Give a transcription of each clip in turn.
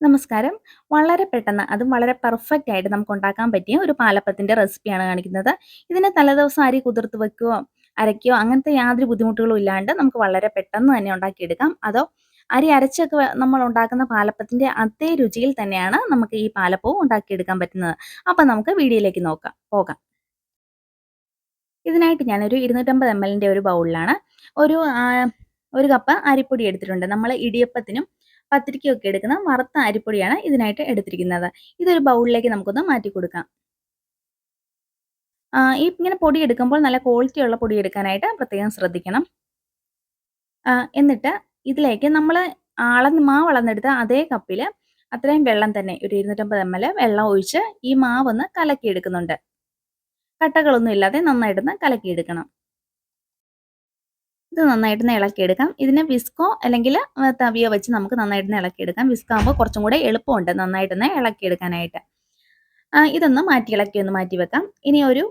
നമസ്കാരം. വളരെ പെട്ടെന്ന് അതും വളരെ പെർഫെക്റ്റ് ആയിട്ട് നമുക്ക് ഉണ്ടാക്കാൻ പറ്റിയ ഒരു പാലപ്പത്തിന്റെ റെസിപ്പിയാണ് കാണിക്കുന്നത്. ഇതിന് തലേദിവസം അരി കുതിർത്ത് വെക്കുകയോ അരയ്ക്കോ അങ്ങനത്തെ യാതൊരു ബുദ്ധിമുട്ടുകളും ഇല്ലാണ്ട് നമുക്ക് വളരെ പെട്ടെന്ന് തന്നെ ഉണ്ടാക്കിയെടുക്കാം. അതോ അരി അരച്ചൊക്കെ നമ്മൾ ഉണ്ടാക്കുന്ന പാലപ്പത്തിന്റെ അതേ രുചിയിൽ തന്നെയാണ് നമുക്ക് ഈ പാലപ്പവും ഉണ്ടാക്കിയെടുക്കാൻ പറ്റുന്നത്. അപ്പം നമുക്ക് വീഡിയോയിലേക്ക് നോക്കാം പോകാം. ഇതിനായിട്ട് ഞാനൊരു ഇരുന്നൂറ്റമ്പത് എം എല്ലിന്റെ ഒരു ബൗളിലാണ് ഒരു ഒരു കപ്പ് അരിപ്പൊടി എടുത്തിട്ടുണ്ട്. നമ്മൾ ഇടിയപ്പത്തിനും പത്തിരിക്കൊക്കെ എടുക്കുന്ന വറുത്ത അരിപ്പൊടിയാണ് ഇതിനായിട്ട് എടുത്തിരിക്കുന്നത്. ഇതൊരു ബൗളിലേക്ക് നമുക്കൊന്ന് മാറ്റി കൊടുക്കാം. ഈ ഇങ്ങനെ പൊടി എടുക്കുമ്പോൾ നല്ല ക്വാളിറ്റി ഉള്ള പൊടി എടുക്കാനായിട്ട് പ്രത്യേകം ശ്രദ്ധിക്കണം. എന്നിട്ട് ഇതിലേക്ക് നമ്മൾ അളന്ന് മാവ് അളന്നെടുത്ത അതേ കപ്പിൽ അത്രയും വെള്ളം തന്നെ ഒരു ഇരുന്നൂറ്റമ്പത് എം എൽ വെള്ളം ഒഴിച്ച് ഈ മാവൊന്ന് കലക്കിയെടുക്കുന്നുണ്ട്. കട്ടകളൊന്നും ഇല്ലാതെ നന്നായിട്ടൊന്ന് കലക്കിയെടുക്കണം. ഇത് നന്നായിട്ട് ഇളക്കിയെടുക്കാം. ഇതിനെ വിസ്കോ അല്ലെങ്കിൽ തവിയോ വെച്ച് നമുക്ക് നന്നായിട്ട് ഇളക്കിയെടുക്കാം. വിസ്കോ ആകുമ്പോൾ കുറച്ചും കൂടെ എളുപ്പമുണ്ട് നന്നായിട്ടൊന്ന് ഇളക്കിയെടുക്കാനായിട്ട്. ഇതൊന്ന് മാറ്റി ഇളക്കി ഒന്ന് മാറ്റി വെക്കാം. ഇനി ഒരു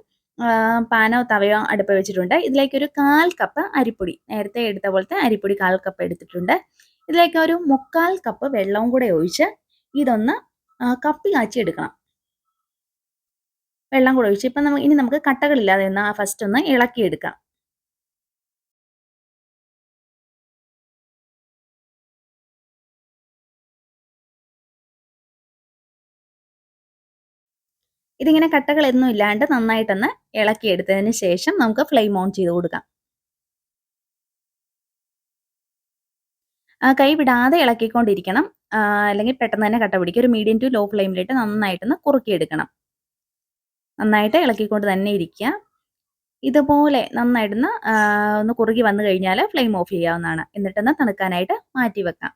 പാനോ തവയോ അടുപ്പ് വെച്ചിട്ടുണ്ട്. ഇതിലേക്ക് ഒരു കാൽ കപ്പ് അരിപ്പൊടി നേരത്തെ എടുത്ത പോലത്തെ അരിപ്പൊടി കാൽ കപ്പ് എടുത്തിട്ടുണ്ട്. ഇതിലേക്ക് ഒരു മുക്കാൽ കപ്പ് വെള്ളവും കൂടെ ഒഴിച്ച് ഇതൊന്ന് കപ്പി കാച്ചി എടുക്കണം. വെള്ളം കൂടെ ഒഴിച്ച്. ഇപ്പം നമുക്ക് ഇനി നമുക്ക് കട്ടകളില്ലാതെ ഒന്ന് ഫസ്റ്റ് ഒന്ന് ഇളക്കിയെടുക്കാം. ഇതിങ്ങനെ കട്ടകളൊന്നും ഇല്ലാണ്ട് നന്നായിട്ടൊന്ന് ഇളക്കിയെടുത്തതിന് ശേഷം നമുക്ക് ഫ്ലെയിം ഓൺ ചെയ്ത് കൊടുക്കാം. കൈ വിടാതെ ഇളക്കിക്കൊണ്ടിരിക്കണം. അല്ലെങ്കിൽ പെട്ടെന്ന് തന്നെ കട്ട പിടിക്കും. ഒരു മീഡിയം ടു ലോ ഫ്ലെയിമിലിട്ട് നന്നായിട്ടൊന്ന് കുറുക്കിയെടുക്കണം. നന്നായിട്ട് ഇളക്കിക്കൊണ്ട് തന്നെ ഇരിക്കുക. ഇതുപോലെ നന്നായിട്ടൊന്ന് ഒന്ന് കുറുകി വന്നു കഴിഞ്ഞാൽ ഫ്ലെയിം ഓഫ് ചെയ്യാവുന്നതാണ്. എന്നിട്ടൊന്ന് തണുക്കാനായിട്ട് മാറ്റി വെക്കാം.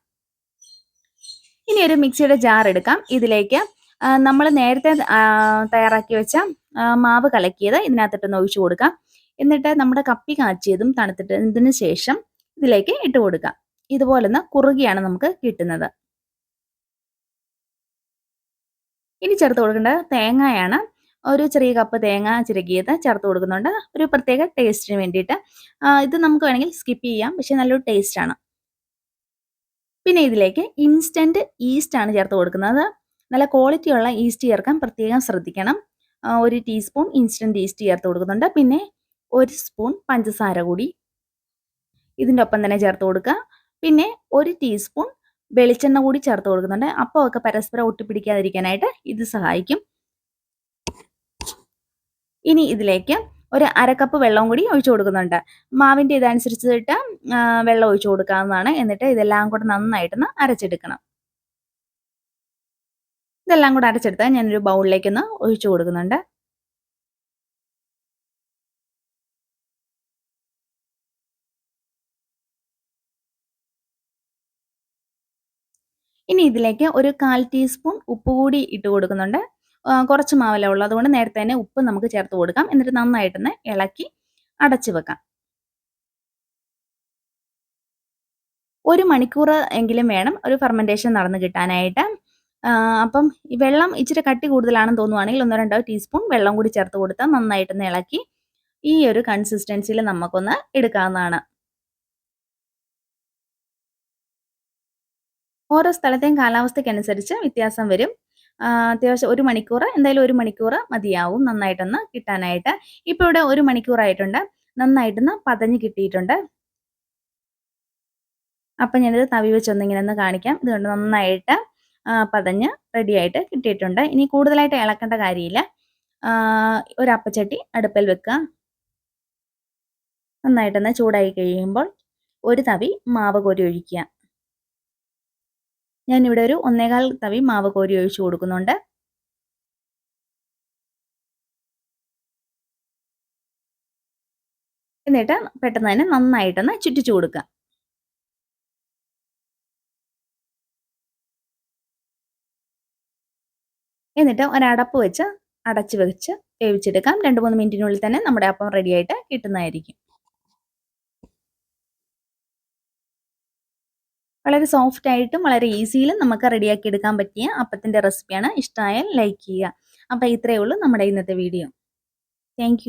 ഇനി ഒരു മിക്സിയുടെ ജാർ എടുക്കാം. ഇതിലേക്ക് നമ്മൾ നേരത്തെ തയ്യാറാക്കി വെച്ച മാവ് കലക്കിയത് ഇതിനകത്തിട്ടൊന്ന് ഒഴിച്ചു കൊടുക്കാം. എന്നിട്ട് നമ്മുടെ കപ്പി കാച്ചിയതും തണുത്തിട്ടതിന് ശേഷം ഇതിലേക്ക് ഇട്ട് കൊടുക്കാം. ഇതുപോലെ ഒന്ന് കുറുകിയാണ് നമുക്ക് കിട്ടുന്നത്. ഇനി ചേർത്ത് കൊടുക്കേണ്ടത് തേങ്ങയാണ്. ഒരു ചെറിയ കപ്പ് തേങ്ങ ചിരകിയത് ചേർത്ത് കൊടുക്കുന്നുണ്ട്. ഒരു പ്രത്യേക ടേസ്റ്റിന് വേണ്ടിയിട്ട്. ഇത് നമുക്ക് വേണമെങ്കിൽ സ്കിപ്പ് ചെയ്യാം. പക്ഷേ നല്ലൊരു ടേസ്റ്റാണ് പിന്നെ ഇതിലേക്ക് ഇൻസ്റ്റന്റ് ഈസ്റ്റ് ആണ് ചേർത്ത് കൊടുക്കുന്നത്. നല്ല ക്വാളിറ്റി ഉള്ള ഈസ്റ്റ് ചേർക്കാൻ പ്രത്യേകം ശ്രദ്ധിക്കണം. ഒരു ടീസ്പൂൺ ഇൻസ്റ്റന്റ് ഈസ്റ്റ് ചേർത്ത് കൊടുക്കുന്നുണ്ട്. പിന്നെ ഒരു സ്പൂൺ പഞ്ചസാര കൂടി ഇതിന്റെ ഒപ്പം തന്നെ ചേർത്ത് കൊടുക്കുക. പിന്നെ ഒരു ടീസ്പൂൺ വെളിച്ചെണ്ണ കൂടി ചേർത്ത് കൊടുക്കുന്നുണ്ട്. അപ്പോൾ ഒക്കെ പരസ്പരം ഒട്ടിപ്പിടിക്കാതിരിക്കാനായിട്ട് ഇത് സഹായിക്കും. ഇനി ഇതിലേക്ക് ഒരു അരക്കപ്പ് വെള്ളവും കൂടി ഒഴിച്ചു കൊടുക്കുന്നുണ്ട്. മാവിന്റെ ഇതനുസരിച്ചിട്ട് വെള്ളം ഒഴിച്ചു കൊടുക്കാവുന്നതാണ്. എന്നിട്ട് ഇതെല്ലാം കൂടെ നന്നായിട്ടൊന്ന് അരച്ചെടുക്കണം. ഇതെല്ലാം കൂടെ അരച്ചെടുത്ത് ഞാനൊരു ബൗളിലേക്കൊന്ന് ഒഴിച്ചു കൊടുക്കുന്നുണ്ട്. ഇനി ഇതിലേക്ക് ഒരു കാൽ ടീസ്പൂൺ ഉപ്പ് കൂടി ഇട്ട് കൊടുക്കുന്നുണ്ട്. കുറച്ച് മാവല ഉള്ളൂ. അതുകൊണ്ട് നേരത്തെ തന്നെ ഉപ്പ് നമുക്ക് ചേർത്ത് കൊടുക്കാം. എന്നിട്ട് നന്നായിട്ടൊന്ന് ഇളക്കി അടച്ചു വെക്കാം. ഒരു മണിക്കൂർ എങ്കിലും വേണം ഒരു ഫെർമെന്റേഷൻ നടന്നു കിട്ടാനായിട്ട്. അപ്പം ഈ വെള്ളം ഇച്ചിരി കട്ടി കൂടുതലാണെന്ന് തോന്നുവാണെങ്കിൽ ഒന്നോ രണ്ടോ ടീസ്പൂൺ വെള്ളം കൂടി ചേർത്ത് കൊടുത്താൽ നന്നായിട്ടൊന്ന് ഇളക്കി ഈ ഒരു കൺസിസ്റ്റൻസിയിൽ നമുക്കൊന്ന് എടുക്കാവുന്നതാണ്. ഓരോ സ്ഥലത്തെയും കാലാവസ്ഥയ്ക്കനുസരിച്ച് വ്യത്യാസം വരും. അത്യാവശ്യം ഒരു മണിക്കൂർ എന്തായാലും ഒരു മണിക്കൂർ മതിയാവും നന്നായിട്ടൊന്ന് കിട്ടാനായിട്ട്. ഇപ്പോൾ ഇവിടെ ഒരു മണിക്കൂറായിട്ടുണ്ട് നന്നായിട്ടൊന്ന് പതഞ്ഞ് കിട്ടിയിട്ടുണ്ട്. അപ്പം ഞാനിത് തവി വെച്ചൊന്നിങ്ങനെ ഒന്ന് കാണിക്കാം. ഇതുകൊണ്ട് നന്നായിട്ട് പതഞ്ഞ് റെഡിയായിട്ട് കിട്ടിയിട്ടുണ്ട്. ഇനി കൂടുതലായിട്ട് ഇളക്കേണ്ട കാര്യമില്ല. ഒരു അപ്പച്ചട്ടി അടുപ്പിൽ വെക്കുക. നന്നായിട്ടൊന്ന് ചൂടായി കഴിയുമ്പോൾ ഒരു തവി മാവ് കോരി ഒഴിക്കുക. ഞാനിവിടെ ഒരു ഒന്നേകാൽ തവി മാവ് കോരി ഒഴിച്ചു കൊടുക്കുന്നുണ്ട്. എന്നിട്ട് പെട്ടെന്ന് തന്നെ നന്നായിട്ടൊന്ന് ചുറ്റിച്ചു കൊടുക്കുക. എന്നിട്ട് ഒരടപ്പ് വെച്ച് അടച്ച് വെച്ച് വേവിച്ചെടുക്കാം. രണ്ട് മൂന്ന് മിനിറ്റിനുള്ളിൽ തന്നെ നമ്മുടെ അപ്പം റെഡിയായിട്ട് കിട്ടുന്നതായിരിക്കും. വളരെ സോഫ്റ്റ് ആയിട്ടും വളരെ ഈസിയിലും നമുക്ക് റെഡിയാക്കി എടുക്കാൻ പറ്റിയ അപ്പത്തിന്റെ റെസിപ്പിയാണ് ഇഷ്ടമായാൽ ലൈക്ക് ചെയ്യുക. അപ്പോൾ ഇത്രയേ ഉള്ളൂ നമ്മുടെ ഇന്നത്തെ വീഡിയോ താങ്ക്